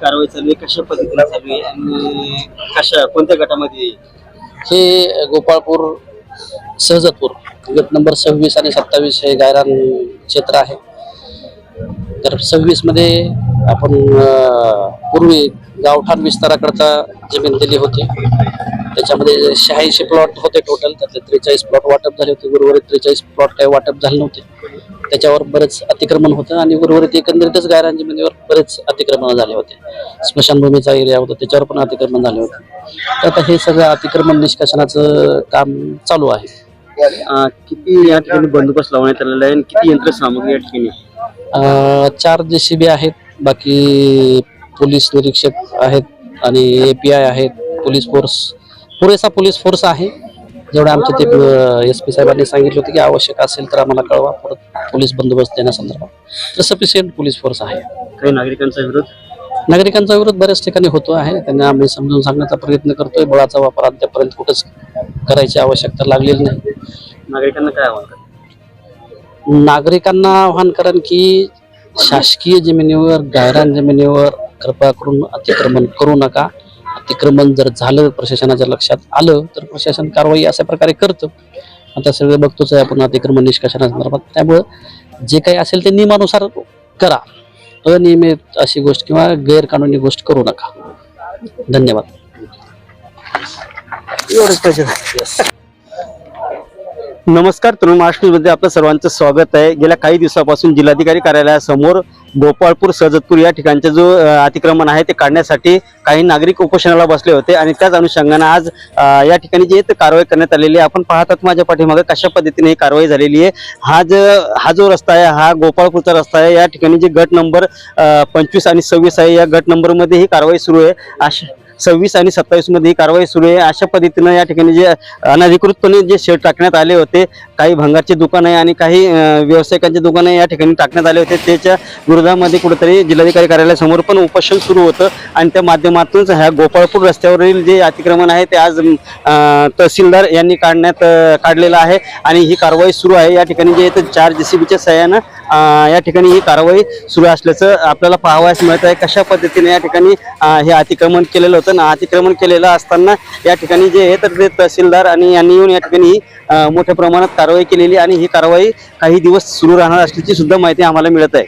कारवाई चालू आहे कशा पद्धतीने चालू आहे आणि कशा कोणत्या गटामध्ये हे गोपाळपूर सहजतपूर गट नंबर सव्वीस आणि सत्तावीस हे गायरान क्षेत्र आहे. तर सव्वीसमध्ये आपण पूर्वी गावठाण विस्ताराकरता जमीन दिली होती. त्याच्यामध्ये शहाऐंशी प्लॉट होते टोटल त्यातले त्रेचाळीस प्लॉट वाटप झाले होते. उर्वरित त्रेचाळीस प्लॉट काही वाटप झाले नव्हते. त्याच्यावर बरेच अतिक्रमण होतं आणि उर्वरित एकंदरीतच गायरान जमिनीवर बरेच अतिक्रमण झाले होते. स्मशानभूमीचा एरिया होता त्याच्यावर पण अतिक्रमण झाले होते. तर आता हे सगळं अतिक्रमण निष्कासनाचं काम चालू आहे. किती या ठिकाणी बंदोबस्त लावण्यात आलेला आहे आणि किती यंत्रसामुग्री या ठिकाणी आहे? अं, चार जेसीबी आहेत बाकी पोलीस निरीक्षक आहेत आणि एपीआय आहेत पोलीस फोर्स पुरेसा पोलीस फोर्स आहे. जेवढे आमचे ते एस पी साहेबांनी सांगितलं होतं की आवश्यक असेल तर आम्हाला कळवा परत पोलीस बंदोबस्त देण्यासंदर्भात. तर सफिशियंट पोलीस फोर्स आहे. काही नागरिकांचा विरोध? नागरिकांचा विरोध बऱ्याच ठिकाणी होतो आहे. त्यांना आम्ही समजून सांगण्याचा प्रयत्न करतोय. बळाचा वापर अद्यापर्यंत कुठंच करायची आवश्यकता लागलेली नाही. नागरिकांना काय आव्हान? नागरिकांना आव्हान करण की शासकीय जमिनीवर गायरान जमिनीवर कृपा करून अतिक्रमण करू नका. अतिक्रमण जर झालं प्रशासनाच्या लक्षात आलं तर प्रशासन कारवाई अशा प्रकारे करतं. आता सगळे बघतोच आहे आपण अतिक्रमण निष्कासनासंदर्भात त्यामुळं जे काही असेल ते नियमानुसार करा. अनियमित अशी गोष्ट किंवा गैरकानूनी गोष्ट करू नका. धन्यवाद. एवढंच पाहिजे. नमस्कार तरुण महाराष्ट्रमध्ये आपलं सर्वांचं स्वागत आहे. गेल्या काही दिवसापासून जिल्हाधिकारी कार्यालयासमोर गोपाळपूर सजतपूर या ठिकाणचं जो अतिक्रमण आहे ते काढण्यासाठी काही नागरिक उपोषणाला बसले होते आणि त्याच अनुषंगानं आज या ठिकाणी जी कारवाई करण्यात आलेली आहे आपण पाहतात माझ्या पाठीमागे कशा पद्धतीने ही कारवाई झालेली आहे. हा जो हा जो रस्ता आहे हा गोपाळपूरचा रस्ता आहे या ठिकाणी जे गट नंबर पंचवीस आणि सव्वीस आहे या गट नंबरमध्ये ही कारवाई सुरू आहे. अशा सव्वीस आणि सत्तावीसमध्ये ही कारवाई सुरू आहे. अशा पद्धतीनं या ठिकाणी जे अनधिकृतपणे जे शेड टाकण्यात आले होते काही भंगारचे दुकान आहे आणि काही व्यावसायिकांचे दुकान या ठिकाणी टाकण्यात आले होते. त्याच्या विरोधामध्ये कुठेतरी जिल्हाधिकारी कार्यालयासमोर पण उपोषण सुरू होतं. आणि त्या माध्यमातूनच ह्या गोपाळपूर रस्त्यावरील जे अतिक्रमण आहे ते आज तहसीलदार यांनी काढण्यात काढलेलं आहे. आणि ही कारवाई सुरू आहे. या ठिकाणी जे आहे ते चार बीच्या सहाय्यानं या ठिकाणी ही कारवाई सुरू असल्याचं आपल्याला पाहावयास मिळत आहे. कशा पद्धतीने या ठिकाणी हे अतिक्रमण केलेलं होतं? ना अतिक्रमण केलेलं असताना या ठिकाणी जे हे तर ते तहसीलदार आणि यांनी येऊन या ठिकाणी ही, मोठ्या प्रमाणात कारवाई केलेली आणि ही कारवाई काही दिवस सुरू राहणार असल्याची सुद्धा माहिती आम्हाला मिळत आहे.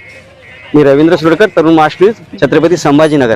मी रवींद्र सुडकर तरुण महाराष्ट्र छत्रपती संभाजीनगर.